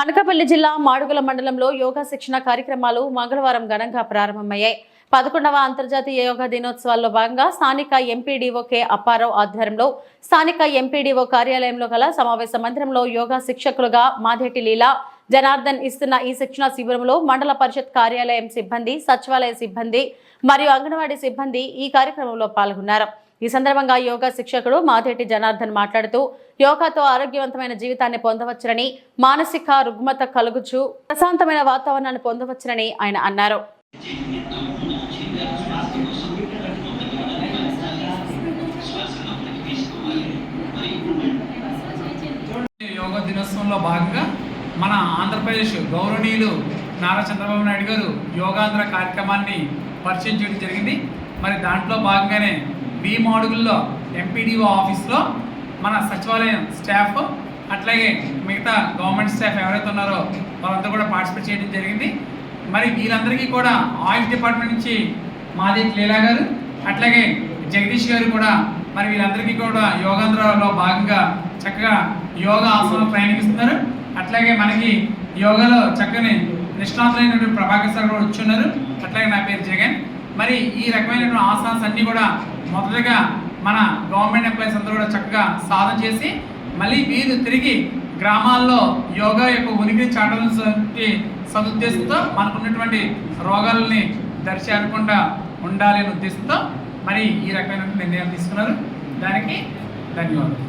అనకాపల్లి జిల్లా మాడుగుల మండలంలో యోగా శిక్షణ కార్యక్రమాలు మంగళవారం ఘనంగా ప్రారంభమయ్యాయి. పదకొండవ అంతర్జాతీయ యోగా దినోత్సవాల్లో భాగంగా స్థానిక ఎంపీడీఓ కె అప్పారావు ఆధ్వర్యంలో స్థానిక ఎంపీడీఓ కార్యాలయంలో గల సమావేశ మందిరంలో యోగా శిక్షకులుగా మాధేటి లీలా జనార్దన్ ఇస్తున్న ఈ శిక్షణ శిబిరంలో మండల పరిషత్ కార్యాలయం సిబ్బంది సచివాలయ సిబ్బంది మరియు అంగన్వాడీ సిబ్బంది ఈ కార్యక్రమంలో పాల్గొన్నారు. ఈ సందర్భంగా యోగా శిక్షకుడు మాధేటి జనార్దన్ మాట్లాడుతూ యోగాతో ఆరోగ్యవంతమైన జీవితాన్ని పొందవచ్చునని మానసిక రుగ్మత కలుగుచు ప్రశాంతమైన వాతావరణాన్ని పొందవచ్చునని ఆయన అన్నారు. యోగా దినోత్సవంలో భాగంగా మన ఆంధ్రప్రదేశ్ గౌరవనీయులు నారా చంద్రబాబు నాయుడు గారు యోగాంధ్ర కార్యక్రమాన్ని పరిచయం చేయడం జరిగింది. మరి దాంట్లో భాగంగానే బి మాడుగుల్లో ఎంపీడీఓ ఆఫీస్లో మన సచివాలయం స్టాఫ్ అట్లాగే మిగతా గవర్నమెంట్ స్టాఫ్ ఎవరైతే ఉన్నారో వాళ్ళంతా కూడా పార్టిసిపేట్ చేయడం జరిగింది. మరి వీళ్ళందరికీ కూడా ఆయుష్ డిపార్ట్మెంట్ నుంచి మాది లీలా గారు అట్లాగే జగదీష్ గారు కూడా మరి వీళ్ళందరికీ కూడా యోగాంధ్రలో భాగంగా చక్కగా యోగా ఆసన ట్రైనింగ్ ఇస్తున్నారు అట్లాగే మనకి యోగాలో చక్కని నిష్ణాతులైనటువంటి ప్రభాకర్ సార్ కూడా వచ్చున్నారు అట్లాగే నా పేరు జగన్. మరి ఈ రకమైనటువంటి ఆసనాస్ అన్నీ కూడా మొదటగా మన గవర్నమెంట్ ఎంప్లాయీస్ అందరూ కూడా చక్కగా సాధన చేసి మళ్ళీ వీరు తిరిగి గ్రామాల్లో యోగా యొక్క ఉనికిని చాటాలని సదుద్దేశంతో మనకున్నటువంటి రోగాలని దర్శనకుండా ఉండాలి అనే ఉద్దేశంతో మరి ఈ రకమైనటువంటి నిర్ణయం తీసుకున్నారు. దానికి ధన్యవాదాలు.